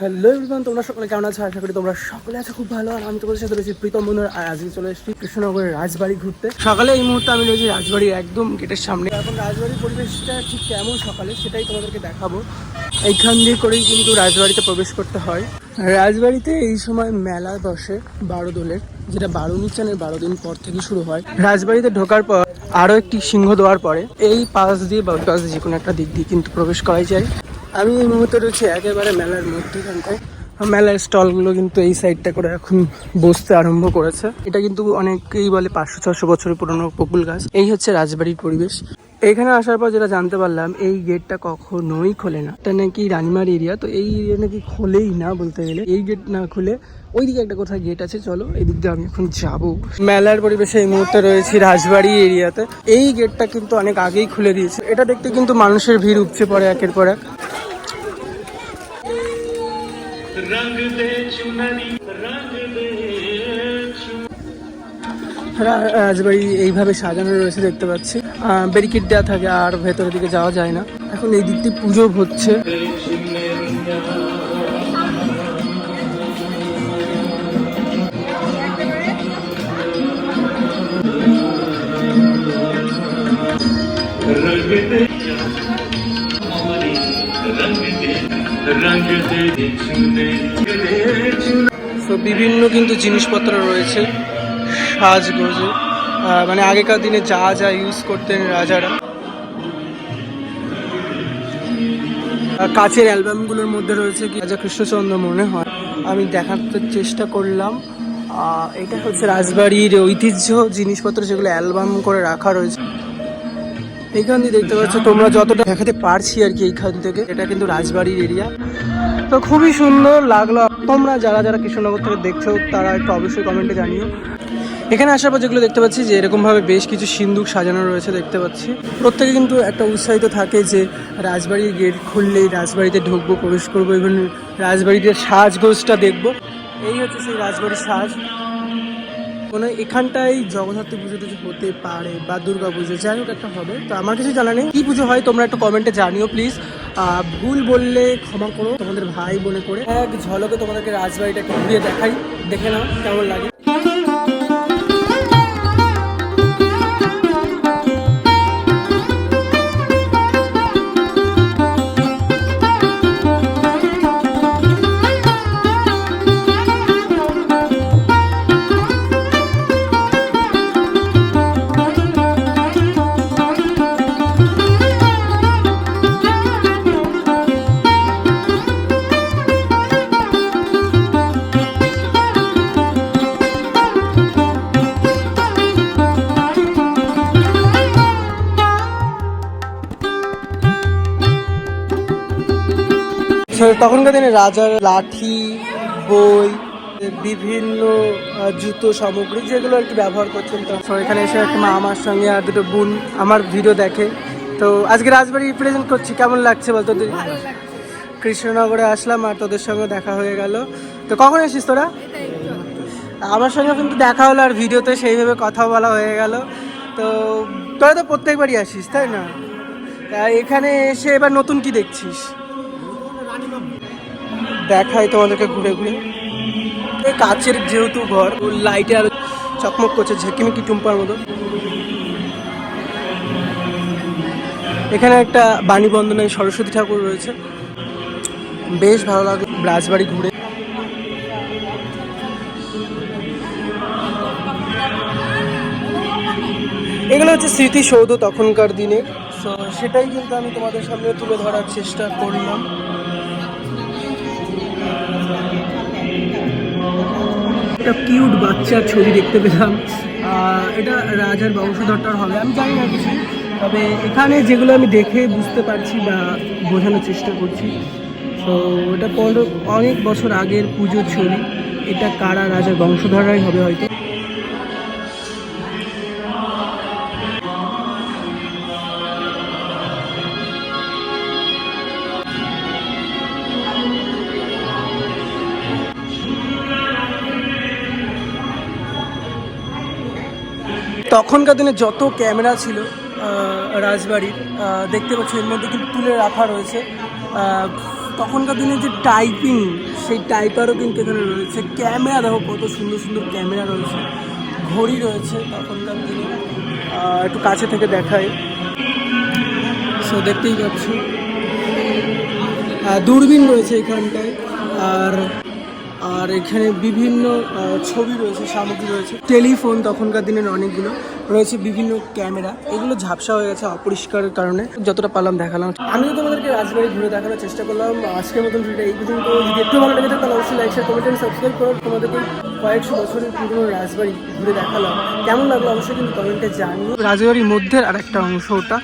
Hello everyone, তোমরা সকলে কেমন আছো? আশা করি তোমরা সকলে আছো খুব ভালো। আর আমি তোমাদের সাথে রয়েছি প্রীতম বন্ধুর আর আজকে চলে এসেছি কৃষ্ণনগরের রাজবাড়ি ঘুরতে। সকালে এই মুহূর্তে আমি রয়েছি রাজবাড়ির একদম গেটের সামনে। এখন রাজবাড়ির পরিবেশটা ঠিক কেমন সকালে সেটাই তোমাদেরকে দেখাবো। এইখান দিয়ে করেই কিন্তু রাজবাড়িতে প্রবেশ করতে হয়। রাজবাড়িতে এই সময় মেলা বসে বারো দোলের, যেটা বারো নিচানের বারো দিন পর থেকে শুরু হয়। রাজবাড়িতে ঢোকার পর আরও একটি সিংহ দেওয়ার পরে এই পাশ দিয়ে বা পাশ দিয়ে যে কোনো একটা দিক দিয়ে কিন্তু প্রবেশ করাই যায়। আমি এই মুহূর্তে রয়েছি একেবারে মেলার মধ্যখানটায়। মেলার স্টলগুলো কিন্তু এই সাইডটা করে এখন বসতে আরম্ভ করেছে। এটা কিন্তু অনেকেই বলে পাঁচশো ছশো বছরের পুরনো বকুল গাছ। এই হচ্ছে রাজবাড়ির পরিবেশ। এখানে আসার পর যেটা জানতে পারলাম, এই গেটটা কখনোই খোলে না। এটা নাকি রানিমার এরিয়া তো এই এরিয়া নাকি খোলেই না বলতে গেলে। এই গেট না খুলে ওইদিকে একটা কোথায় গেট আছে, চলো এই দিক দিয়ে আমি এখন যাব। মেলার পরিবেশে এই মুহূর্তে রয়েছি রাজবাড়ি এরিয়াতে এই গেটটা কিন্তু অনেক আগেই খুলে দিয়েছে। এটা দেখতে কিন্তু মানুষের ভিড় উপচে পড়ে একের পর এক। রাজবাড়ি এইভাবে সাজানো রয়েছে দেখতে পাচ্ছি ব্যারিকেড দেওয়া থাকে আর ভেতরের দিকে যাওয়া যায় না এখন এই দিকটি পুজো হচ্ছে বিভিন্ন কিন্তু জিনিসপত্র রয়েছে সাজগোজে। মানে আগেকার দিনে যা যা ইউজ করতেন রাজারা। কাচের অ্যালবামগুলোর মধ্যে রয়েছে কি রাজা কৃষ্ণচন্দ্র মনে হয়। আমি দেখাতে চেষ্টা করলাম। এটা হচ্ছে রাজবাড়ির ঐতিহ্য জিনিসপত্র যেগুলো অ্যালবাম করে রাখা রয়েছে। এইখান দিয়ে দেখতে পাচ্ছ তোমরা যতটা দেখাতে পারছি আর কি এইখান থেকে। এটা কিন্তু রাজবাড়ির এরিয়া তো খুবই সুন্দর লাগল। তোমরা যারা যারা কৃষ্ণনগর থেকে দেখছ, তারা একটু অবশ্যই কমেন্টে জানিও। এখানে আসার পর যেগুলো দেখতে পাচ্ছি যে এরকমভাবে বেশ কিছু সিন্দুক সাজানো রয়েছে দেখতে পাচ্ছি। প্রত্যেকে কিন্তু একটা উৎসাহিত থাকে যে রাজবাড়ির গেট খুললেই রাজবাড়িতে ঢুকবো, প্রবেশ করব এবং রাজবাড়িতে সাজগোজটা দেখব। এই হচ্ছে সেই রাজবাড়ির সাজ। মনে এখানটাই জগদ্ধাত্রী পুজো টুজো হতে পারে বা দুর্গা পুজো, যাই হোক একটা হবে। তো আমার কিছু জানা নেই। কি পুজো হয় তোমরা একটা কমেন্টে জানিও প্লিজ ভুল বললে ক্ষমা করো তোমাদের ভাই বলে করে। এক ঝলকে তোমাদেরকে রাজবাড়িটা ঘুরিয়ে দেখাই। দেখে নাও কেমন লাগে। তখনকার দিনে রাজার লাঠি বই বিভিন্ন জুতো সামগ্রী যেগুলো আর কি ব্যবহার করছেন তো এখানে এসে একটা মা আমার সঙ্গে আর দুটো বোন আমার ভিডিও দেখে। তো আজকে রাজবাড়ি রিপ্রেজেন্ট করছি কেমন লাগছে বলতো তুই? কৃষ্ণনগরে আসলাম আর তোদের সঙ্গে দেখা হয়ে গেল। তো কখন এসিস তোরা? আমার সঙ্গে কিন্তু দেখা হলো আর ভিডিওতে সেইভাবে কথা বলা হয়ে গেল। তো তোরা তো প্রত্যেকবারই আসিস তাই না? তা এখানে এসে এবার নতুন কি দেখছিস? দেখাই তোমাদেরকে ঘুরে ঘুরে। এই কাচের যেহেতু ঘর লাইটে আরও চকমক করছে ঝেঁকিমিকি টুম্পার মতো। এখানে একটা বাণী বন্দনায় সরস্বতী ঠাকুর রয়েছে। বেশ ভালো লাগল রাজবাড়ি ঘুরে। এগুলো হচ্ছে স্মৃতিসৌধ তখনকার দিনে তো সেটাই কিন্তু আমি তোমাদের সামনে তুলে ধরার চেষ্টা করলাম। একটা কিউট বাচ্চার ছবি দেখতে পেলাম। এটা রাজার বংশধরটার হবে। আমি জানি না কিছু, তবে এখানে যেগুলো আমি দেখে বুঝতে পারছি বা বোঝানোর চেষ্টা করছি। তো এটা পনেরো, অনেক বছর আগের পুজোর ছবি। এটা কারা রাজার বংশধরাই হবে হয়তো। তখনকার দিনে যত ক্যামেরা ছিল রাজবাড়ির দেখতে পাচ্ছ এর মধ্যে কিন্তু তুলে রাখা রয়েছে। তখনকার দিনে যে টাইপিং সেই টাইপারও কিন্তু এখানে রয়েছে। ক্যামেরা দেখো কত সুন্দর সুন্দর ক্যামেরা রয়েছে, ঘড়ি রয়েছে তখনকার দিনে। একটু কাছে থেকে দেখাই। সো দেখতেই পাচ্ছ। দূরবীন রয়েছে এখানটায়। আর আর এখানে বিভিন্ন ছবি রয়েছে, সামগ্রী রয়েছে। টেলিফোন তখনকার দিনের অনেকগুলো। রয়েছে বিভিন্ন ক্যামেরা। এগুলো ঝাপসা হয়ে গেছে অপরিষ্কারের কারণে। যতটা পারলাম দেখালাম। আমিও তোমাদেরকে রাজবাড়ি ঘুরে দেখানোর চেষ্টা করলাম। আজকের মতন ভিডিও এই পর্যন্ত। যদি একটু ভালো লেগে থাকে, তাহলে অবশ্যই লাইক শেয়ার কমেন্ট সাবস্ক্রাইব করো। তোমাদেরকে কয়েকশো বছরের পুরনো রাজবাড়ি ঘুরে দেখালাম। কেমন লাগল অবশ্যই কিন্তু কমেন্টে জানিও। রাজবাড়ির মধ্যে আর একটা অংশ ওটা।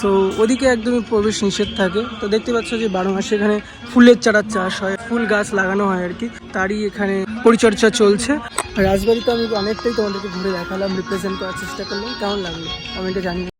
সো ওদিকে একদমই প্রবেশ নিষেধ থাকে। তো দেখতে পাচ্ছ যে বারো মাসে এখানে ফুলের চারা চাষ হয়, ফুল গাছ লাগানো হয় আর কি। তারই এখানে পরিচর্যা চলছে। রাজবাড়িতে আমি অনেকটাই তোমাদেরকে ঘুরে দেখালাম রিপ্রেজেন্ট করার চেষ্টা করলাম। কেমন লাগল? আমি কমেন্টে জানিয়ে